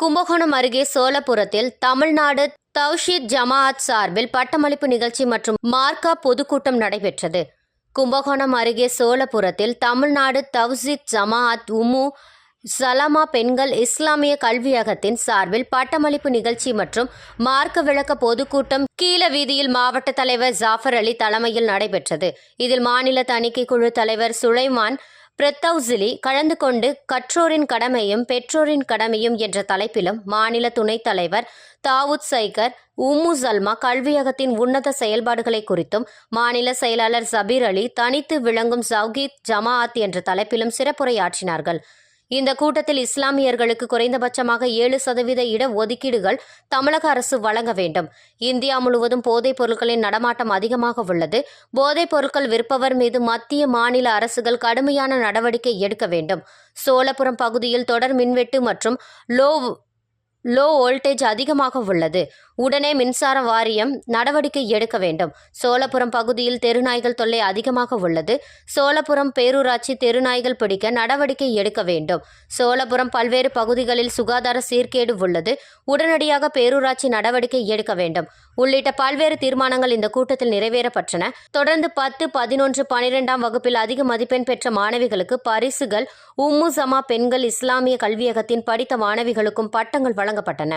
கும்பகோணம் அருகே சோலபுரத்தில் தமிழ்நாடு தௌஷீத் ஜமாஅத் சார்பில் பட்டமளிப்பு நிகழ்ச்சி மற்றும் மார்க்கா பொதுக்கூட்டம் நடைபெற்றது. கும்பகோணம் அருகே சோலபுரத்தில் தமிழ்நாடு தௌசித் ஜமாஅத் உமு சலாமா பெண்கள் இஸ்லாமிய கல்வியகத்தின் சார்பில் பட்டமளிப்பு நிகழ்ச்சி மற்றும் மார்க்க விளக்க பொதுக்கூட்டம் கீழ வீதியில் மாவட்ட தலைவர் ஜாஃபர் அலி தலைமையில் நடைபெற்றது. இதில் மாநில தணிக்கை குழு தலைவர் சுலைமான் பிரத்தௌசிலி கலந்து கொண்டு கற்றோரின் கடமையும் பெற்றோரின் கடமையும் என்ற தலைப்பிலும் மாநில துணைத் தலைவர் தாவூத் சைகர் உம்மு சல்மா கல்வியகத்தின் உன்னத செயல்பாடுகளை குறித்தும் மாநில செயலாளர் சபீர் அலி தனித்து விளங்கும் சௌகீத் ஜமாஅத் என்ற தலைப்பிலும் சிறப்புரையாற்றினார்கள். இந்த கூட்டத்தில் இஸ்லாமியர்களுக்கு குறைந்தபட்சமாக ஏழு சதவீத இட ஒதுக்கீடுகள் தமிழக அரசு வழங்க வேண்டும். இந்தியா முழுவதும் போதைப் பொருட்களின் நடமாட்டம் அதிகமாக உள்ளது. போதைப் பொருட்கள் விற்பவர் மீது மத்திய மாநில அரசுகள் கடுமையான நடவடிக்கை எடுக்க வேண்டும். சோழபுரம் பகுதியில் தொடர் மின்வெட்டு மற்றும் லோ லோ வோல்டேஜ் அதிகமாக உள்ளது. உடனே மின்சார வாரியம் நடவடிக்கை எடுக்க வேண்டும். சோழபுரம் பகுதியில் தெருநாய்கள் தொல்லை அதிகமாக உள்ளது. சோழபுரம் பேரூராட்சி தெருநாய்கள் பிடிக்க நடவடிக்கை எடுக்க வேண்டும். சோழபுரம் பல்வேறு பகுதிகளில் சுகாதார சீர்கேடு உள்ளது. உடனடியாக பேரூராட்சி நடவடிக்கை எடுக்க வேண்டும். உள்ளிட்ட பல்வேறு தீர்மானங்கள் இந்த கூட்டத்தில் நிறைவேறப்பட்டன. தொடர்ந்து பத்து பதினொன்று பனிரெண்டாம் வகுப்பில் அதிக மதிப்பெண் பெற்ற மாணவிகளுக்கு பரிசுகள். உம்முசமா பெண்கள் இஸ்லாமிய கல்வியகத்தின் படித்த மாணவிகளுக்கும் பட்டங்கள் வழங்கப்பட்டன.